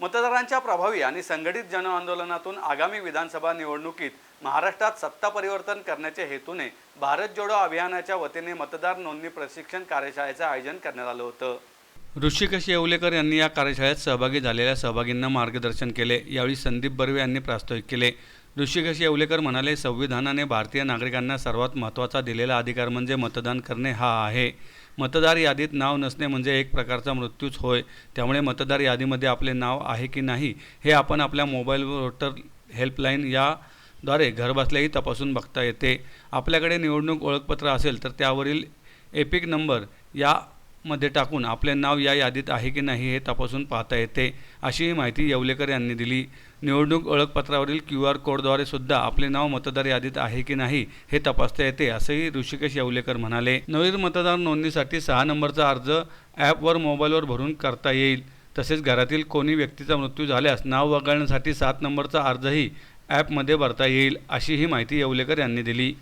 मतदारांच्या प्रभावी आणि संघटित जनआंदोलनातून आगामी विधानसभा निवडणुकीत महाराष्ट्रात सत्ता परिवर्तन करण्याच्या हेतूने भारत जोडो अभियानाच्या वतीने मतदार नोंदणी प्रशिक्षण कार्यशाळेचं आयोजन करण्यात आलं होतं. ऋषिकेश येवलेकर यांनी या कार्यशाळेत सहभागी झालेल्या सहभागींना मार्गदर्शन केले. यावेळी संदीप बर्वे यांनी प्रास्ताविक केले. ऋषिकेश येवलेकर म्हणाले संविधानाने भारतीय नागरिकांना सर्वात महत्त्वाचा दिलेला अधिकार म्हणजे मतदान करणे हा आहे. मतदार यादीत नाव नसणे म्हणजे एक प्रकारचा मृत्यूच होय. त्यामुळे मतदार यादीमध्ये आपले नाव आहे की नाही हे आपण आपल्या मोबाईल वोटर हेल्पलाईन या द्वारे घरबसल्याही तपासून बघता येते. आपल्याकडे निवडणूक ओळखपत्र असेल तर त्यावरील एपिक नंबर या मध्ये टाकून आपले नाव या यादीत आहे की नाही हे तपासून पाहता येते. अशीही माहिती येवलेकर यांनी दिली. निवडणूक ओळखपत्रावरील क्यू आर कोडद्वारे सुद्धा आपले नाव मतदार यादीत आहे की नाही हे तपासता येते असंही ऋषिकेश येवलेकर म्हणाले. नवीन मतदार नोंदणीसाठी सहा नंबरचा अर्ज ॲपवर मोबाईलवर भरून करता येईल. तसेच घरातील कोणी व्यक्तीचा मृत्यू झाल्यास नाव वगळण्यासाठी सात नंबरचा अर्जही ॲपमध्ये भरता येईल अशी ही माहिती येवलेकर यांनी दिली.